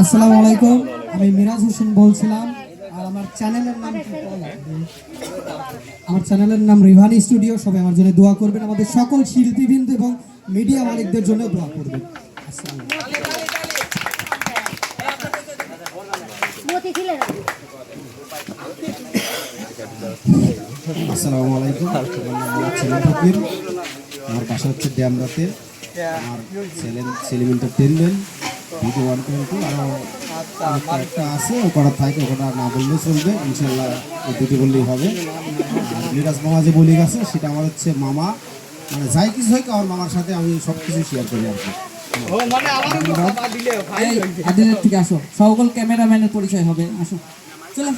আসসালামু আলাইকুম। আমি মিরাজ হোসেন বলছিলাম, আর আমার চ্যানেলের নাম আমার চ্যানেলের নাম রিভানি স্টুডিও। সবাই আমার জন্য দোয়া করবেন। আমাদের সকল শিল্পীবৃন্দ এবং মিডিয়া মালিকদের জন্য দোয়া করবেন। আসসালামু আলাইকুম। ছিলে আমার বাসা হচ্ছে ড্যামরাতে। আমার Selim Selim entertainment video twenty আরও একটা আছে ও করা থাকে ওটা না বললে চলবে ইনশাল্লাহ দুটি বললেই হবে। বিরাজ মিরাজ মামা যে বলি গেছে সেটা আমার হচ্ছে মামা। মানে যাই কিছু হয় আমার মামার সাথে আমি সব কিছু শেয়ার করি আর কি। থেকে আসো। সকল ক্যামেরাম্যানের পরিচয় হবে আসো। চলো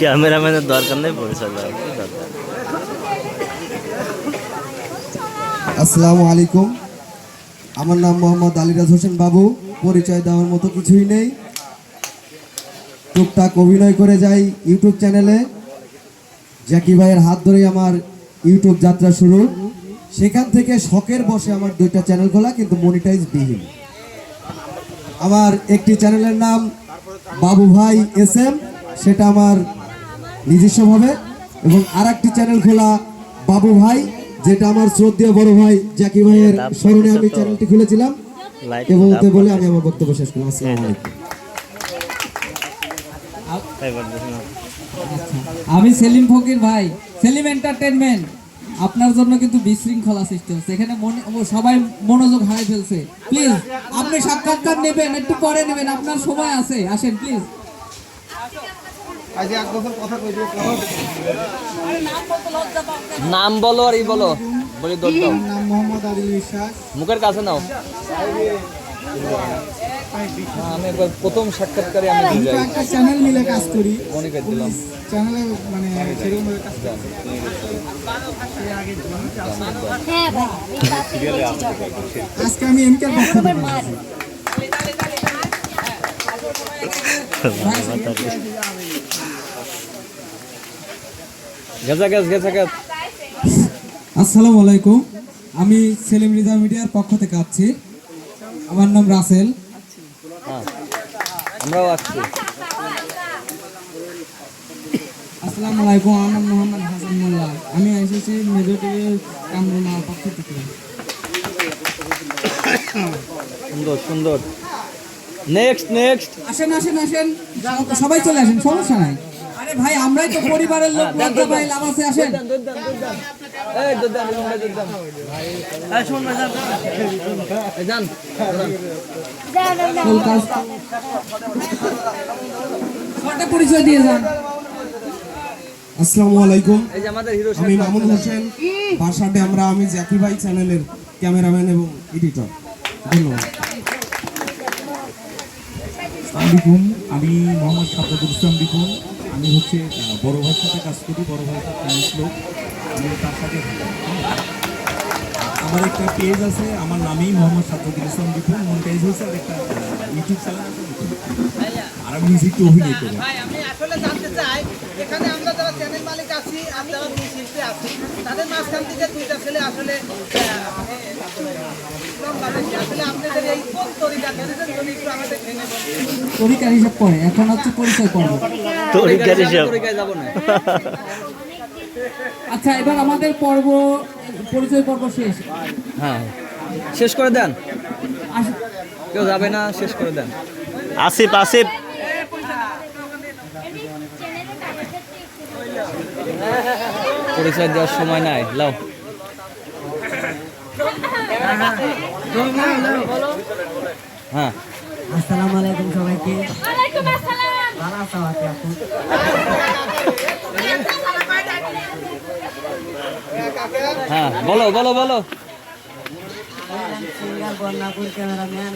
ক্যামেরাম্যানের দরকার নেই আসসালামু আলাইকুম। আমার নাম মোহাম্মদ আলিরাজ হোসেন বাবু, পরিচয় দেওয়ার মতো কিছুই নেই। টুকটাক অভিনয় করে যাই ইউটিউব চ্যানেলে। জ্যাকি ভাইয়ের হাত ধরেই আমার ইউটিউব যাত্রা শুরু। সেখান থেকে শখের বসে আমার দুইটা চ্যানেল খোলা কিন্তু মনিটাইজ বিহীন আমার একটি চ্যানেলের নাম বাবু ভাই এস এম সেটা আমার নিজস্বভাবে এবং আর একটি চ্যানেল খোলা বাবু ভাই যেটা আমার শ্রদ্ধেয় বড় ভাই জাকি ভাইয়ের স্মরণে আমি চ্যানেলটি খুলেছিলাম। এবং তে বলে আমি আমার বক্তব্য শেষ করলাম। আসসালামু আলাইকুম। আমি সেলিম ফকির ভাই। সেলিম এন্টারটেনমেন্ট আপনার জন্য কিন্তু বিশৃঙ্খলা সৃষ্টি হচ্ছে। এখানে সবাই মনোযোগ হারিয়ে ফেলছে। প্লিজ আপনি সাক্ষাৎকার নেবেন একটু পরে নেবেন আপনার সময় আছে। আসেন প্লিজ নাম বলো আর ই বলো। বলি নাম মোহাম্মদ আলী বিশ্বাস। মুখের কাছে নাও। আমি একবার প্রথম সাক্ষাৎকারে আমি একটা চ্যানেল মিলে কাজ করি। মনে করে দিলাম। চ্যানেলে মানে সেরকম হ্যাঁ আজকে আমি এমকে মার গেছা গেছ গেছা গেছ আসসালামু আলাইকুম। আমি সেলিম রিজা মিডিয়ার পক্ষ থেকে আসছি। আমার নাম রাসেল। হ্যাঁ আমরাও আসছি আসসালামু আলাইকুম আমার নাম মোহাম্মদ হাসান মোল্লা। আমি এসেছি মেজরিটি কামরুমার পক্ষ থেকে। সুন্দর সুন্দর। নেক্সট নেক্সট আসেন আসেন আসেন। সবাই চলে আসেন সমস্যা নাই। আরে ভাই আমরাই তো পরিবারের লোক লজ্জা ভাই আসেন। এই দদান দদান এই শুন ভাই যান এই যান যা না না ফুল কাজ। শর্টে পরিচয় দিয়ে যান। আসসালামু আলাইকুম। এই যে আমাদের হিরো আমি মামুন হোসেন। বাসাতে আমরা আমি জাকি ভাই চ্যানেলের ক্যামেরাম্যান এবং এডিটর। ধন্যবাদ। আলাইকুম। আমি মোহাম্মদ সাদ্দাদুল ইসলাম বিপুল। আমি হচ্ছে বড় ভাইয়ের সাথে কাজ করি, বড় ভাই সাথে লোক। আমি তার সাথে আমার একটা পেজ আছে, আমার নামেই মোহাম্মদ সাদ্দুল ইসলাম বিপুল পেজ হয়েছে, আর একটা ইউটিউব চ্যানেল আছে আর আমি নিজে অভিনয় করি ভাই আমি আসলে জানতে চাই এখানে আমরা যারা চ্যানেল মালিক আছি আর যারা দুই শিল্পী আছি তাদের মাঝখান থেকে দুইটা ছেলে আসলে। তরিকার হিসাব পরে এখন হচ্ছে পরিচয় পর্ব তরিকার হিসাব। তরিকায় না। আচ্ছা এবার আমাদের পর্ব পরিচয় পর্ব শেষ। হ্যাঁ। শেষ করে দেন। কেউ যাবে না শেষ করে দেন। আসিফ আসিফ। পরিচয় দেওয়ার সময় নাই। লাও। হ্যাঁ। আসসালামু আলাইকুম সবাইকে। ওয়ালাইকুম আসসালাম। হ্যাঁ বলো বলো বলো। বন্যাপুর ক্যামেরাম্যান।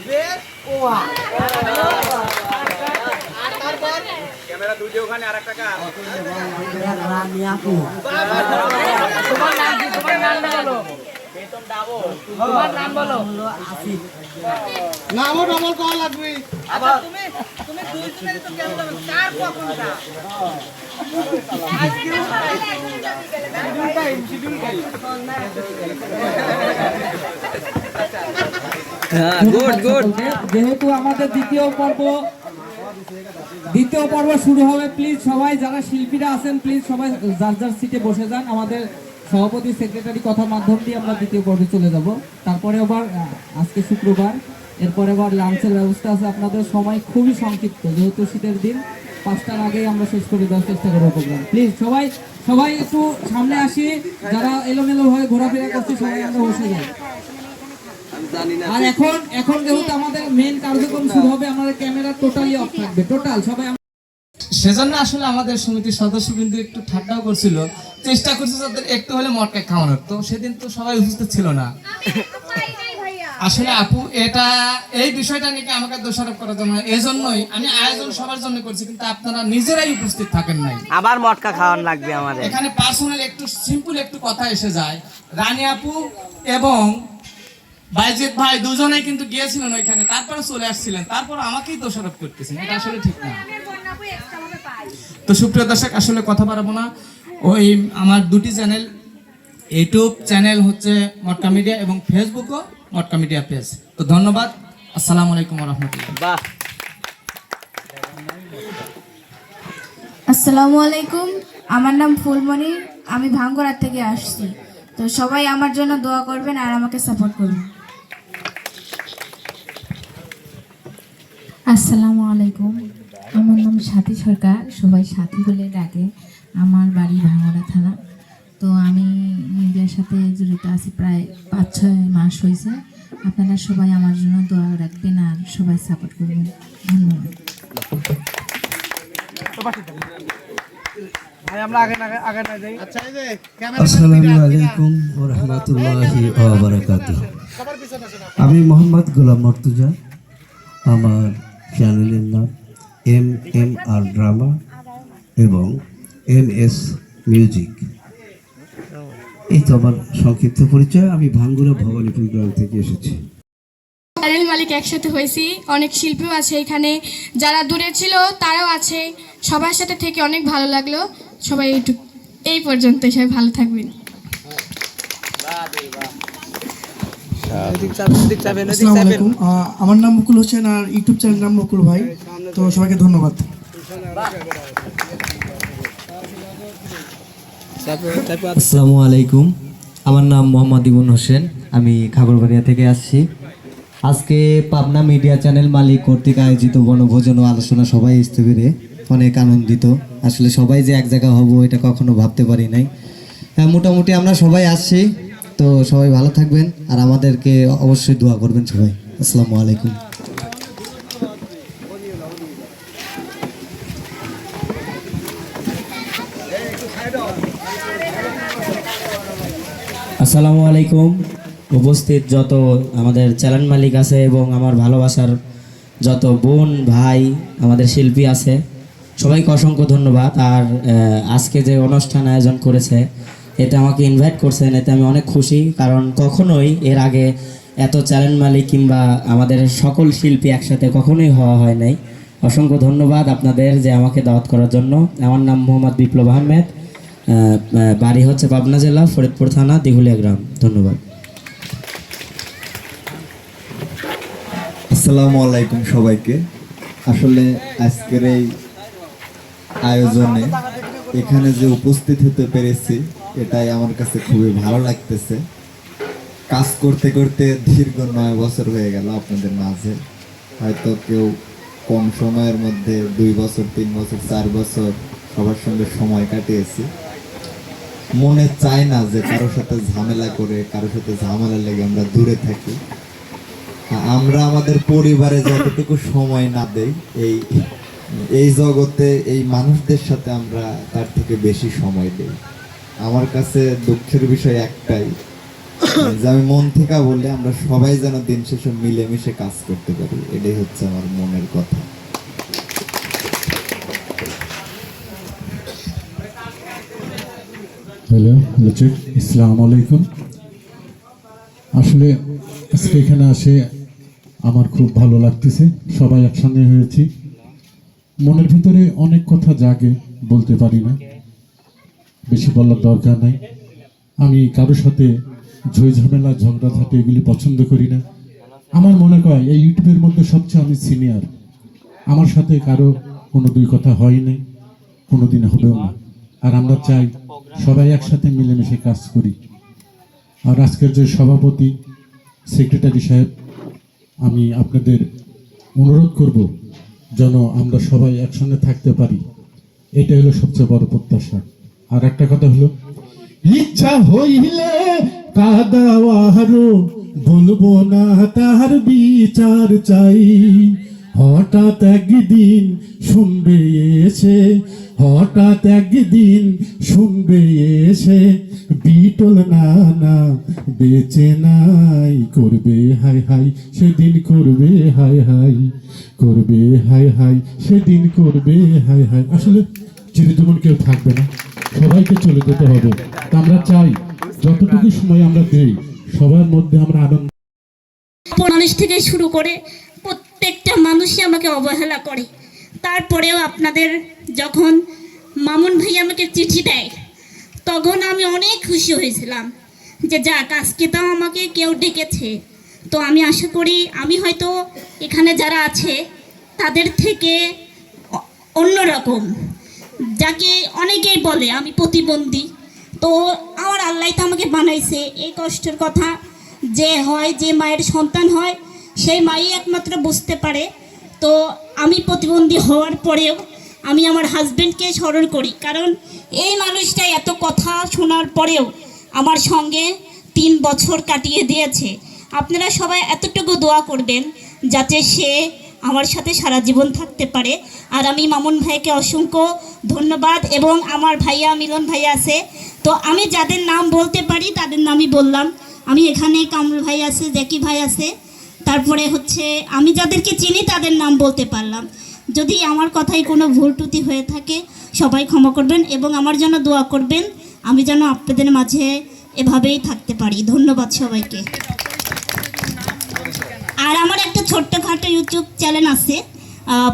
রানী আপু তোমার নাম বলো নামও ডবল কল লাগবে আচ্ছা তুমি তুমি দুইজনেরই তো কেমন কার কখনটা হ্যাঁ গুড গুড যেহেতু আমাদের দ্বিতীয় পর্ব দ্বিতীয় পর্ব শুরু হবে। প্লিজ সবাই যারা শিল্পীরা আছেন প্লিজ সবাই যার যার সিটে বসে যান। আমাদের সভাপতি সেক্রেটারি কথা মাধ্যম দিয়ে আমরা দ্বিতীয় পর্বে চলে যাব। তারপরে আবার আজকে শুক্রবার, এরপরে আবার লাঞ্চের ব্যবস্থা আছে। আপনাদের সময় খুবই সংক্ষিপ্ত, যেহেতু শীতের দিন। পাঁচটার আগেই আমরা শেষ করে দেওয়ার চেষ্টা করব প্রোগ্রাম প্লিজ সবাই সবাই একটু সামনে আসি। যারা এলোমেলো হয়ে ঘোরাফেরা করছে, সবাই আমরা বসে যাই। আর এখন এখন যেহেতু আমাদের মেন কার্যক্রম শুরু হবে আমাদের ক্যামেরা টোটালি অফ থাকবে। টোটাল সবাই সেজন্য আসলে আমাদের সমিতির সদস্য কিন্তু একটু ঠাট্টাও করছিল। চেষ্টা করছে তাদের একটু হলে মটকা খাওয়ানোর। তো সেদিন তো সবাই উপস্থিত ছিল না। আসলে আপু এটা এই বিষয়টা নিয়ে আমাকে দোষারোপ করার জন্য এই জন্যই আমি আয়োজন সবার জন্য করছি কিন্তু আপনারা নিজেরাই উপস্থিত থাকেন নাই। আবার মটকা খাওয়ান লাগবে আমাদের। এখানে পার্সোনাল একটু সিম্পল একটু কথা এসে যায়। রানী আপু এবং বাইজিৎ ভাই দুজনেই কিন্তু গিয়েছিলেন ওইখানে তারপরে চলে আসছিলেন তারপর আমাকেই দোষারোপ করতেছেন এটা আসলে ঠিক না। তো সুপ্রিয় দর্শক আসলে কথা বাড়াবো না। ওই আমার দুটি চ্যানেল ইউটিউব চ্যানেল হচ্ছে মটকা মিডিয়া এবং ফেসবুকও মটকা মিডিয়া পেজ। তো ধন্যবাদ আসসালামু আলাইকুম রহমতুল্লাহ বাহ। আসসালামু আলাইকুম আমার নাম ফুলমণি আমি ভাঙ্গরার থেকে আসছি। তো সবাই আমার জন্য দোয়া করবেন আর আমাকে সাপোর্ট করবেন আসসালামু আলাইকুম। আমার নাম সাথী সরকার। সবাই সাথী বলে ডাকে। আমার বাড়ি ভাঙড়া থানা। তো আমি মিডিয়ার সাথে জড়িত আছি প্রায় পাঁচ ছয় মাস হয়েছে। আপনারা সবাই আমার জন্য দোয়া রাখবেন আর সবাই সাপোর্ট করবেন। ধন্যবাদ। ভাই আমরা আগে না আগে না যাই। আচ্ছা এই যে আসসালামু আলাইকুম রহমতুল্লাহি আমি মোহাম্মদ গোলাম মর্তুজা। আমার চ্যানেলের নাম এম এম আর ড্রামা এবং এম এস মিউজিক। এই তো আমার সংক্ষিপ্ত পরিচয় আমি ভাঙ্গুরা ভবানীপুর গ্রাম থেকে এসেছি। চ্যানেল মালিক একসাথে হয়েছি অনেক শিল্পীও আছে এখানে। যারা দূরে ছিল তারাও আছে। সবার সাথে থেকে অনেক ভালো লাগল। সবাই এইটুক এই পর্যন্ত সবাই ভালো থাকবেন। আমার নাম মুকুল হোসেন আর ইউটিউব চ্যানেল নাম মুকুল ভাই। তো সবাইকে ধন্যবাদ। আসসালামু আলাইকুম। আমার নাম মোহাম্মদ ইবুন হোসেন। আমি খাগড়বাড়িয়া থেকে আসছি। আজকে পাবনা মিডিয়া চ্যানেল মালিক কর্তৃক আয়োজিত বনভোজন ও আলোচনা সবাই আসতে পেরে অনেক আনন্দিত। আসলে সবাই যে এক জায়গা হব এটা কখনো ভাবতে পারি নাই। হ্যাঁ, মোটামুটি আমরা সবাই আসছি। তো সবাই ভালো থাকবেন আর আমাদেরকে অবশ্যই দোয়া করবেন সবাই। আসসালামু আলাইকুম। আসসালামু আলাইকুম। উপস্থিত যত আমাদের চ্যানেল মালিক আছে এবং আমার ভালোবাসার যত বোন, ভাই, আমাদের শিল্পী আছে, সবাইকে অসংখ্য ধন্যবাদ। আর আজকে যে অনুষ্ঠান আয়োজন করেছে এতে আমাকে ইনভাইট করছেন এতে আমি অনেক খুশি কারণ কখনোই এর আগে এত চ্যানেল মালিক কিংবা আমাদের সকল শিল্পী একসাথে কখনোই হওয়া হয় নাই। অসংখ্য ধন্যবাদ আপনাদের যে আমাকে দাওয়াত করার জন্য। আমার নাম মোহাম্মদ বিপ্লব আহমেদ আহ, আহ, বাড়ি হচ্ছে পাবনা জেলা ফরিদপুর থানা দিঘুলিয়া গ্রাম। ধন্যবাদ। আসসালামু আলাইকুম সবাইকে। আসলে আজকের এই আয়োজনে এখানে যে উপস্থিত হতে পেরেছি এটাই আমার কাছে খুবই ভালো লাগতেছে। কাজ করতে করতে দীর্ঘ নয় বছর হয়ে গেল আপনাদের মাঝে। হয়তো কেউ কম সময়ের মধ্যে দুই বছর, তিন বছর, চার বছর সবার সঙ্গে সময় কাটিয়েছি। মনে চায় না যে কারোর সাথে ঝামেলা করে, কারোর সাথে ঝামেলা লেগে আমরা দূরে থাকি। আমরা আমাদের পরিবারে যতটুকু সময় না দেই, এই এই জগতে এই মানুষদের সাথে আমরা তার থেকে বেশি সময় দেই। আমার কাছে দুঃখের বিষয় একটাই। যে আমি মন থেকে বললে আমরা সবাই যেন দিন শেষে মিলেমিশে কাজ করতে পারি, এটাই হচ্ছে আমার মনের কথা। হ্যালো লচিক ইসলাম আলাইকুম। আসলে আজকে এখানে আসে আমার খুব ভালো লাগতেছে, সবাই একসঙ্গে হয়েছি। মনের ভিতরে অনেক কথা জাগে, বলতে পারি না। বেশি বলার দরকার নাই। আমি কারোর সাথে ঝই ঝামেলা ঝগড়াঝাটি এগুলি পছন্দ করি না। আমার মনে হয় এই ইউটিউবের মধ্যে সবচেয়ে আমি সিনিয়র। আমার সাথে কারও কোনো দুই কথা হয়নি কোনো দিন হবেও না। আর আমরা চাই সবাই একসাথে মিলেমিশে কাজ করি। আর আজকের যে সভাপতি, সেক্রেটারি সাহেব, আমি আপনাদের অনুরোধ করব যেন আমরা সবাই একসঙ্গে থাকতে পারি। এটা হলো সবচেয়ে বড় প্রত্যাশা। আর একটা কথা হলো, ইচ্ছা হইলে বলব না তার বিচার চাই। হঠাৎ একদিন শুনবে এসে, হঠাৎ একদিন শুনবে এসে, বিটল না না বেঁচে নাই, করবে হাই হাই, সেদিন করবে হাই হাই, করবে হাই হাই, সেদিন করবে হাই হাই। আসলে চিরজীবন কেউ থাকবে না। সবাইকে চলে যেতে হবে। আমরা চাই, যতটুকু সময় আমরা দেই, সবার মধ্যে আমরা আনন্দ মানুষ থেকে শুরু করে প্রত্যেকটা মানুষই আমাকে অবহেলা করে। তারপরেও আপনাদের যখন মামুন ভাই আমাকে চিঠি দেয়, তখন আমি অনেক খুশি হয়েছিলাম যে, যাক, আজকে তাও আমাকে কেউ ডেকেছে। তো আমি আশা করি আমি হয়তো এখানে যারা আছে, তাদের থেকে অন্যরকম। যাকে অনেকেই বলে আমি প্রতিবন্ধী। তো আমার আল্লাহ তো আমাকে বানাইছে। এই কষ্টের কথা যে হয়, যে মায়ের সন্তান হয়, সেই মাই একমাত্র বুঝতে পারে। তো আমি প্রতিবন্ধী হওয়ার পরেও আমি আমার হাজব্যান্ডকে স্মরণ করি। কারণ এই মানুষটা এত কথা শোনার পরেও আমার সঙ্গে তিন বছর কাটিয়ে দিয়েছে। আপনারা সবাই এতটুকু দোয়া করবেন যাতে সে আমার সাথে সারা জীবন থাকতে পারে। আর আমি মামুন ভাইকে অসংখ্য ধন্যবাদ এবং আমার ভাইয়া মিলন ভাইয়া আছে। তো আমি যাদের নাম বলতে পারি, তাদের নামই বললাম। আমি এখানে কামরুল ভাই আছে, জ্যাকি ভাই আছে। তারপরে হচ্ছে, আমি যাদেরকে চিনি তাদের নাম বলতে পারলাম। যদি আমার কথায় কোনো ভুল ত্রুটি হয়ে থাকে, সবাই ক্ষমা করবেন এবং আমার জন্য দোয়া করবেন। আমি যেন আপনাদের মাঝে এভাবেই থাকতে পারি। ধন্যবাদ সবাইকে। আর আমার একটা ছোট্টখাটো ইউটিউব চ্যানেল আছে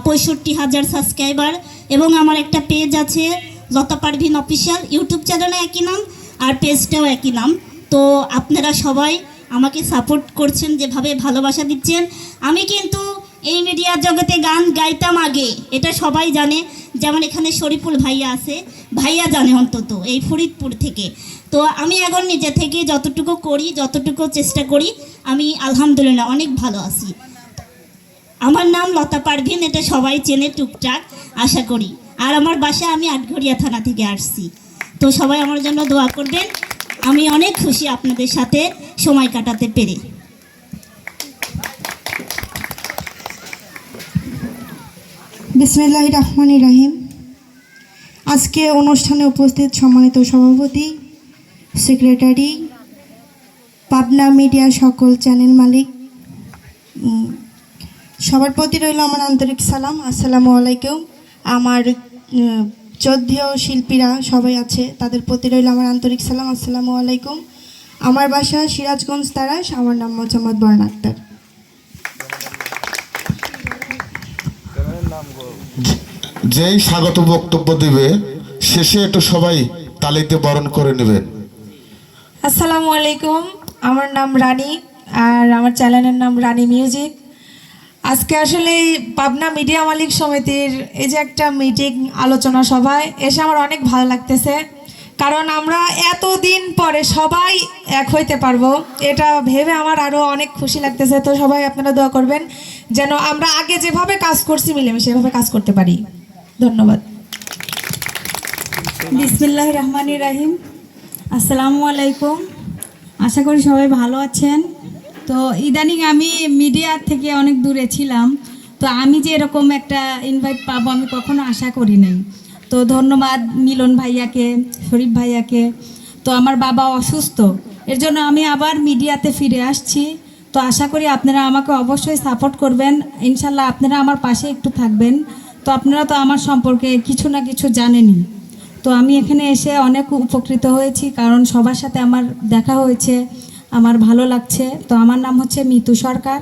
পঁয়ষট্টি হাজার সাবস্ক্রাইবার এবং আমার একটা পেজ আছে, লতা পারভিন অফিসিয়াল ইউটিউব চ্যানেলে একই নাম, আর পেজটাও একই নাম। তো আপনারা সবাই আমাকে সাপোর্ট করছেন, যেভাবে ভালোবাসা দিচ্ছেন। আমি কিন্তু এই মিডিয়ার জগতে গান গাইতাম আগে, এটা সবাই জানে। যেমন এখানে শরীফুল ভাইয়া আছে, ভাইয়া জানে অন্তত, এই ফরিদপুর থেকে। তো আমি এখন নিজে থেকে যতটুকু করি, যতটুকু চেষ্টা করি, আমি আলহামদুলিল্লাহ অনেক ভালো আছি। আমার নাম লতা পারভিন, এটা সবাই চেনে টুকটাক, আশা করি। আর আমার বাসা আমি আটঘরিয়া থানা থেকে আসছি। তো সবাই আমার জন্য দোয়া করবেন। আমি অনেক খুশি আপনাদের সাথে সময় কাটাতে পেরে। বিসমিল্লাহ রহমান রাহিম। আজকে অনুষ্ঠানে উপস্থিত সম্মানিত সভাপতি সেক্রেটারি, পাবনা মিডিয়া সকল চ্যানেল মালিক। সবার প্রতি রইল আমার আন্তরিক সালাম। আসসালামু আলাইকুম। আমার শ্রদ্ধেয় শিল্পীরা সবাই আছে, তাদের প্রতি রইল আমার আন্তরিক সালাম। আসসালামু আলাইকুম। আমার বাসা সিরাজগঞ্জ তারাস, আমার নাম মোহাম্মদ বর্ণ আক্তার। যেই স্বাগত বক্তব্য দিবে, শেষে একটু সবাই তালিতে বরণ করে নেবেন। আসসালামু আলাইকুম। আমার নাম রানী আর আমার চ্যানেলের নাম রানী মিউজিক। আজকে আসলে পাবনা মিডিয়া মালিক সমিতির এই যে একটা মিটিং আলোচনা সভায় এসে আমার অনেক ভালো লাগতেছে। কারণ আমরা এতদিন পরে সবাই এক হইতে পারব। এটা ভেবে আমার আরও অনেক খুশি লাগতেছে। তো সবাই আপনারা দোয়া করবেন যেন আমরা আগে যেভাবে কাজ করছি মিলেমিশে এভাবে কাজ করতে পারি। ধন্যবাদ। বিসমিল্লাহ রহমান রাহিম। আসসালামু আলাইকুম। আশা করি সবাই ভালো আছেন। তো ইদানিং আমি মিডিয়া থেকে অনেক দূরে ছিলাম। তো আমি যে এরকম একটা ইনভাইট পাবো আমি কখনো আশা করি নাই। তো ধন্যবাদ মিলন ভাইয়াকে, শরীফ ভাইয়াকে। তো আমার বাবা অসুস্থ। এর জন্য আমি আবার মিডিয়াতে ফিরে আসছি। তো আশা করি আপনারা আমাকে অবশ্যই সাপোর্ট করবেন। ইনশাল্লাহ আপনারা আমার পাশে একটু থাকবেন। তো আপনারা তো আমার সম্পর্কে কিছু না কিছু জানেনই। তো আমি এখানে এসে অনেক উপকৃত হয়েছি কারণ সবার সাথে আমার দেখা হয়েছে আমার ভালো লাগছে। তো আমার নাম হচ্ছে মিতু সরকার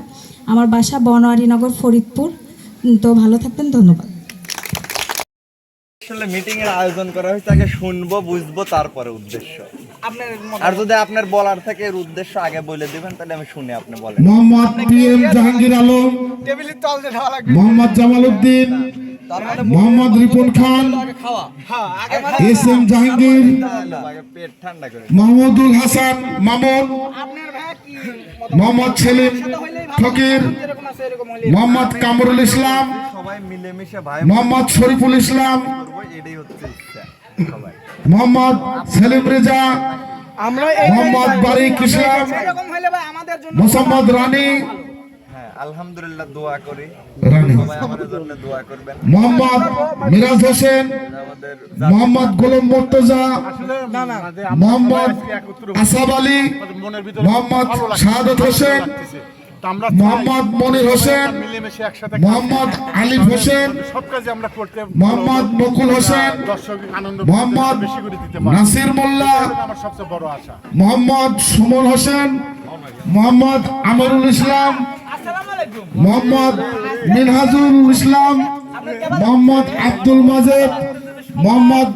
আমার বাসা বনোয়ারিনগর ফরিদপুর। তো ভালো থাকবেন ধন্যবাদ। আসলে মিটিং এর আয়োজন করা হয়েছে আগে শুনব বুঝব তারপরে উদ্দেশ্য। আপনার আর যদি আপনার বলার থেকে এর উদ্দেশ্য আগে বলে দিবেন তাহলে আমি শুনি আপনি বলেন। মোহাম্মদ পি এম জাহাঙ্গীর আলম মোহাম্মদ জামাল উদ্দিন মোহাম্মদ রিপন খান হ্যাঁ মানে এস এম জাহাঙ্গীর মাহমুদুল হাসান মামুন আপনার ভাই কি মোহাম্মদ সেলিম ফকির মোহাম্মদ কামরুল ইসলাম সবাই মিলেমিশে ভাই মোহাম্মদ শরীফুল ইসলাম মোহাম্মদ সেলিম রেজা আমরা মোহাম্মদ বারিক ইসলাম মোসাম্মদ রানী আলহামদুলিল্লাহ দোয়া করি। সবাই আমাদের জন্য দোয়া করবেন। মোহাম্মদ মিরাজ হোসেন মোহাম্মদ গোলাম মর্তজা মোহাম্মদ আসাদ আলী মোহাম্মদ শাহাদত হোসেন মোহাম্মদ মনির হোসেন মোহাম্মদ আলিফ হোসেন মোহাম্মদ মুকুল হোসেন মোহাম্মদ নাসির মোল্লা মোহাম্মদ সুমন হোসেন মোহাম্মদ আমিরুল ইসলাম মোহাম্মদ মিনহাজুল ইসলাম মোহাম্মদ আব্দুল মাজেদ মোহাম্মদ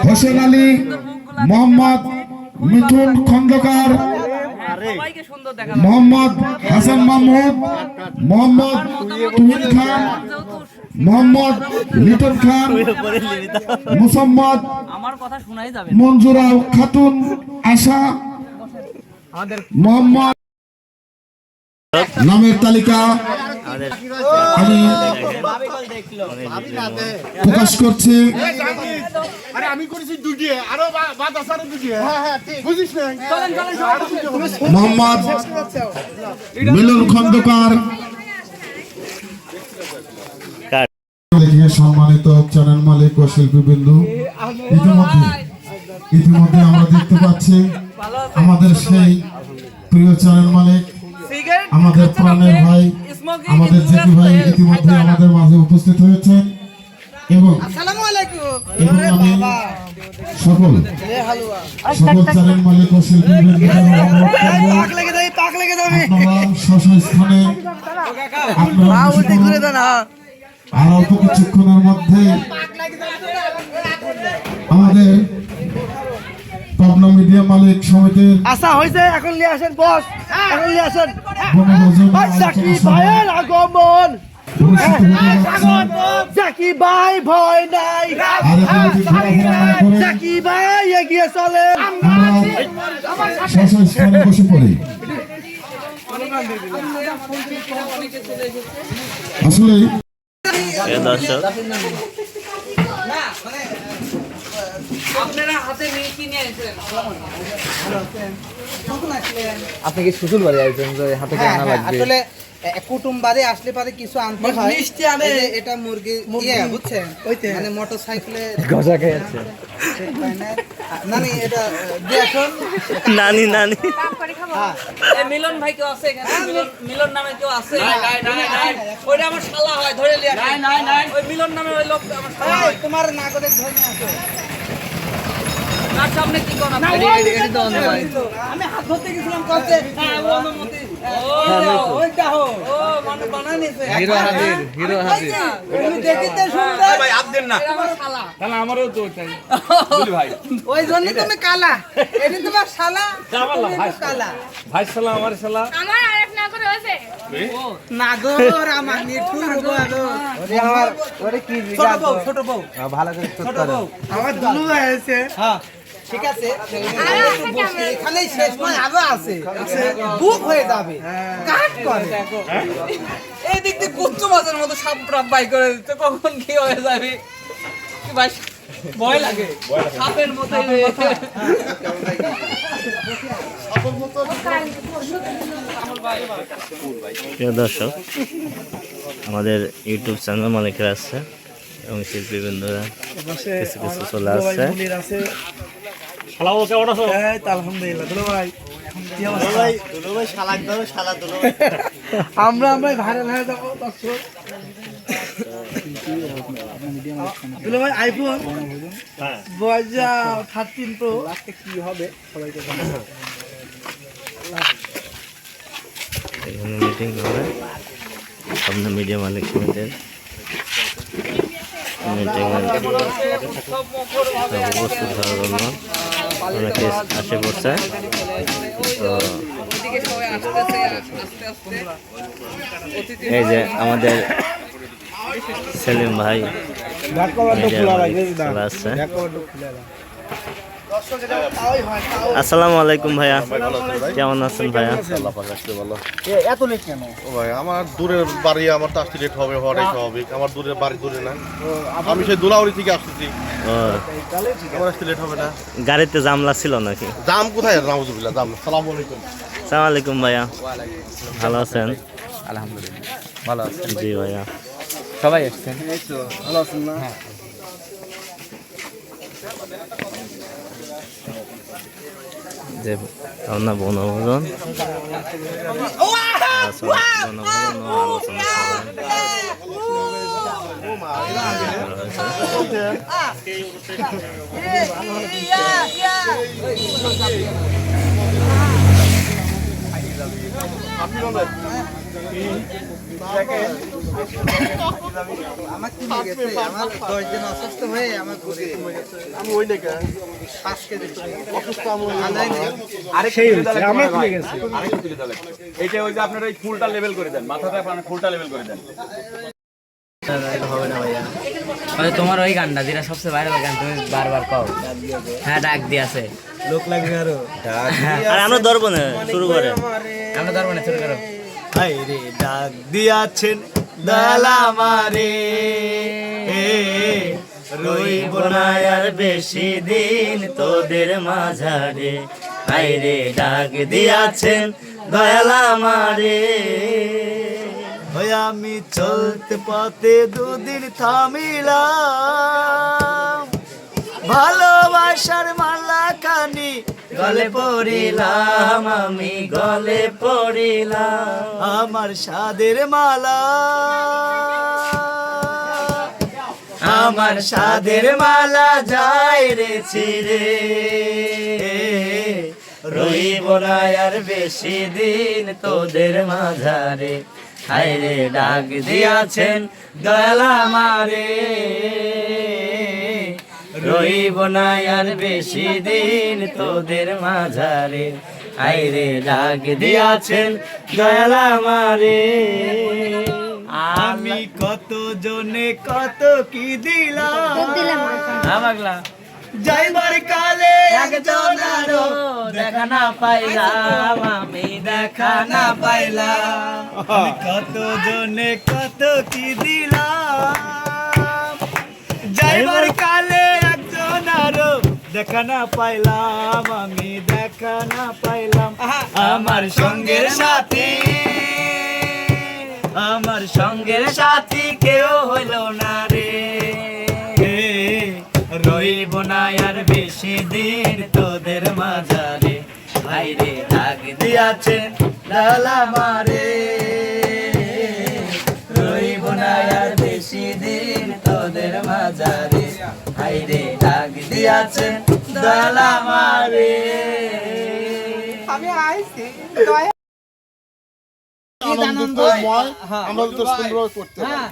হোসেন আলী মোহাম্মদ মিঠুন খন্দকার মোহাম্মদ হাসান মাহমুদ মোহাম্মদ তুহিন খান মোহাম্মদ লিটন খান মুসম্মদ মঞ্জুরা খাতুন আশা মোহাম্মদ নামের তালিকা আমি প্রকাশ করছি। মোহাম্মদ মিলন খন্দকার। সম্মানিত চ্যানেল মালিক ও শিল্পীবৃন্দু। ইতিমধ্যে ইতিমধ্যে আমরা দেখতে পাচ্ছি আমাদের সেই প্রিয় চ্যানেল মালিক আমাদের প্রাণের ভাই আমাদের জেঠু ভাই ইতিমধ্যে আমাদের মাঝে উপস্থিত হয়েছেন এবং সকল সকল চ্যানেল মালিক ও স্ব স্থানে। আর অল্প কিছুক্ষণের মধ্যে আমাদের পাবনা মিডিয়া মালিক সমিতির আশা হয়েছে এখন নিয়ে আসেন বস এখন নিয়ে আসেন। জাকি ভাইয়ের আগমন। জাকি ভাই ভয় নাই। জাকি ভাই এগিয়ে চলে আমরা স্থানে বসে পড়ি। আসলে আপনি কি শ্বশুর বাড়ি আইছেন যে হাতে হ্যাঁ, হ্যাঁ, আসলে কুটুম বাড়ি আসলে পারে কিছু আনতে হয়। মিষ্টি আনে। এটা মুরগি ইয়ে বুঝছেন? মানে মোটর সাইকেলে গজা খেয়েছে নানি এটা দিয়াছন নানি নানি। মিলন ভাই কেউ আছে এখানে? মিলন মিলন নামে কেউ আছে? ওইটা আমার শালা হয় ধরে লিয়া নাই নাই নাই। ওই মিলন নামে ওই লোক আমার শালা হয়। তোমার নাগরিক ধরে নিয়ে আসো তার সামনে কি করো? আমি হাত ধরতে গেছিলাম করতে হ্যাঁ অনুমতি মানে হিরো হাজির হিরো হাজির। দেখিতে সুন্দর ভাই দেন না। তাহলে আমারও তো চাই। ভাই। ওই জন্য তুমি কালা। এদিন তোমার শালা ভাই। কালা। ভাই সালা আমার সালা আমার আরেক না করে হয়েছে নাগর আমার নিঠুর বলো আমার ওরে কি ছোট বউ ছোট বউ। ভালো করে ছোট বউ। আমার দুলু হয়েছে হ্যাঁ। ঠিক আছে? শেষ নয় আরও আছে। বুক হয়ে যাবে। কাট করে। এই দিক দিয়ে কুচ্চু মাছের মতো সাপ বাই করে দিতে কখন কি হয়ে যাবে? ভয় লাগে। সাপের মতো দর্শক, আমাদের ইউটিউব চ্যানেল মালিকের আছে। এবং শিল্পীবৃন্দরা কিছু কিছু চলে আসছে। আলহামদুলিল্লাহ দুলো ভাই আমরা আমরা ভাইরাল হয়ে যাব দর্শক দুলো ভাই আইফোন? বয়সা thirteen pro. কি হবে সবাইকে মিটিং হবে। আপনার মিডিয়া মালিক সমিতির। মিটিংয়ে হওয়ার জন্য অনেকে আসে পড়ছে তো এই যে আমাদের সেলিম ভাই আসছে আসসালামু আলাইকুম ভাইয়া। কেমন আছেন ভাইয়া? এত লেট কেন? ও ভাই আমার দূরের বাড়ি আমার তো আসতে লেট হবে হওয়াটাই স্বাভাবিক। আমার দূরের বাড়ি দূরে না। আমি সেই দুলাউরি থেকে আসতেছি। আমার আসতে লেট হবে না। গাড়িতে জামলা ছিল নাকি? জাম কোথায়? নাউজুবিল্লাহ দাম সালাম আলাইকুম। সালাম আলাইকুম ভাইয়া। ভালো আছেন? আলহামদুলিল্লাহ। ভালো আছে। জি ভাইয়া। সবাই এসছেন? ভালো আছেন না? যে আপনার বনভোজন বনভোজন আমাকে নিয়ে গেছে আমার দশ দিন অসুস্থ হয়ে আমার ঘুরে আমি ওই পাঁচ কেজি অসুস্থ আমি। এইটা যে আপনার ওই ফুলটা লেভেল করে দেন মাথাটা ফুলটা লেভেল করে দেন। হবে না ভাইয়া তোমার ওই গানটা যেটা সবচেয়ে ভাইরাল গান তুমি বারবার কও। হ্যাঁ ডাক দিয়াছে। লোক লাগবে আরও। আর আমরা ধরবো না শুরু করে। আমরা ধরবো না শুরু করো। হাই রে ডাক দিয়াছেন দালামারে রইব না আর বেশি দিন তোদের মাঝারে। আইরে ডাক দিয়াছেন দয়াল ওই আমি চলতে পথে দুদিন থামিলাম। ভালোবাসার মালা খানি গলে পড়িলাম, আমি গলে পড়িলাম। আমার সাদের মালা। আমার সাদের মালা যায় রে ছিড়ে। রইব না আর বেশি দিন তোদের মাঝারে। হায় রে ডাক দিয়াছেন দয়াল আমারে রইব না আর বেশি দিন তোদের মাঝারে। হাইরে ডাক দিয়াছেন দয়াল মারে আমি কত জনে কত কি দিলাম? আমাগলা যাইবার কালে একজন আরও দেখা না পাইলাম আমি দেখা না পাইলাম। কত জনে কত কি দিলাম? যাইবার কালে দেখা না পাইলাম আমি দেখা না পাইলাম। আমার সঙ্গের সাথী। আমার সঙ্গের সাথী কেউ হইল না রে। রইব না আর বেশি দিন তোদের মাঝারে। ভাইরে ডাক দিয়াছেন লালা মারে। রইব না আর বেশি দিন তোদের মাঝারে। ভাইরে ডাক দিয়াছেন লালা মারে আমি আইছি আমরা তো সুন্দর করতে হ্যাঁ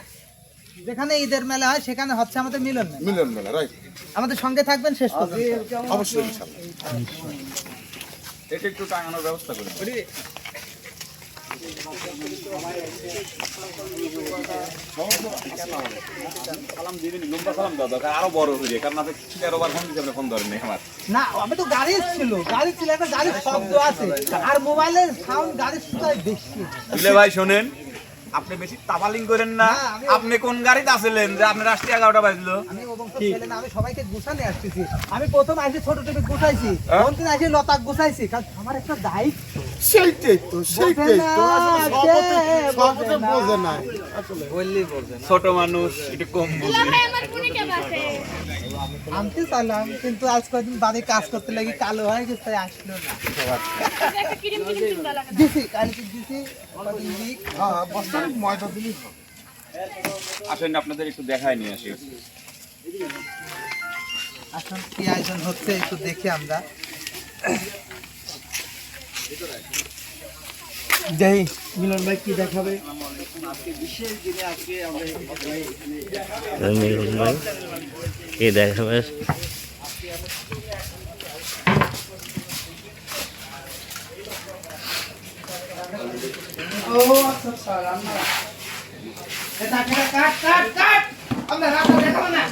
যেখানে ঈদের মেলা হয় সেখানে হচ্ছে আমাদের মিলন মেলা। মিলন মেলা রাইট আমাদের সঙ্গে থাকবেন শেষ পর্যন্ত অবশ্যই ইনশাআল্লাহ এটা একটু টাঙানোর ব্যবস্থা করি সালাম দিয়ে দিন লম্বা সালাম দাও দরকার আরও বড় হয়ে কারণ আপনি তেরো ফোন দিচ্ছি আপনি ফোন ধরেন আমার না আমি তো গাড়ি ছিল গাড়ি ছিল একটা গাড়ির শব্দ আছে। আর মোবাইলের সাউন্ড গাড়ির সুতায় বেশি। ভাই শোনেন আপনি বেশি তাবালিং করেন না। আপনি কোন গাড়িতে আসলেন যে আপনি রাষ্ট্রীয় এগারোটা বাজলো। আমি সবাইকে গুছানে আসতেছি। আমি প্রথম আসি ছোট টিভি গুছাইছি। হ্যাঁ? কোন দিন আসি লতাক গুছাইছি। কারণ আমার একটা দায়িত্ব। সেইটাই তো সেইটাই তো। সভাপতি বোঝে না। আসলে ছোট মানুষ একটু কম বুঝে আনতে চাইলাম কিন্তু আজ কয়েকদিন বাড়ি কাজ করতে লাগি কালো হয়ে গেছে তাই আসলো না। দিছি কালকে দিছি হ্যাঁ বস্তার ময়দা হবে। আসেন আপনাদের একটু দেখায় নিয়ে আসি। এখন কি আয়োজন হচ্ছে একটু দেখি আমরা। যাই মিলন ভাই কি দেখাবে? মিলন ভাই কে দেখাবে কাট কাট কাট আমরা রান্না দেখাবো না।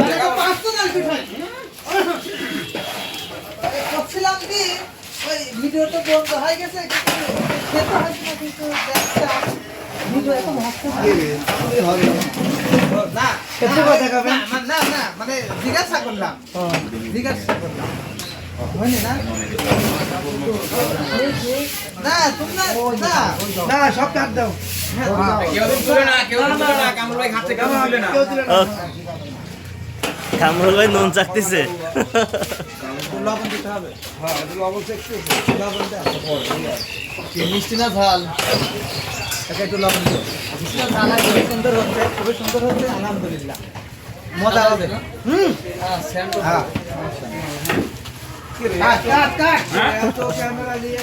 দেখাবো পাঁচটা পিঠাই করছিলাম কি ওই ভিডিওটা বন্ধ হয়ে গেছে খেতে না কিন্তু ভিডিও এখন হচ্ছে না। খেতে কথা দেখাবেন না না মানে জিজ্ঞাসা করলাম। জিজ্ঞাসা করলাম। না? না তোমরা না না। সব কাট দাও। কেউ না কেউ তুলে না কামরুল ভাই ঘাটতে কেউ তুলে না। কেউ দিলে না। কামরুল ভাই নুন চাকতেছে লবণ দিতে হবে হ্যাঁ লবণ একটু লবণ দেওয়া মিষ্টি না ঝাল এটা একটু লবণ দিও মিষ্টি না ঝাল খুবই সুন্দর হচ্ছে খুবই সুন্দর হচ্ছে আলহামদুলিল্লাহ মজা হবে হুম হ্যাঁ? কাট কাট কাট ক্যামেরা নিয়ে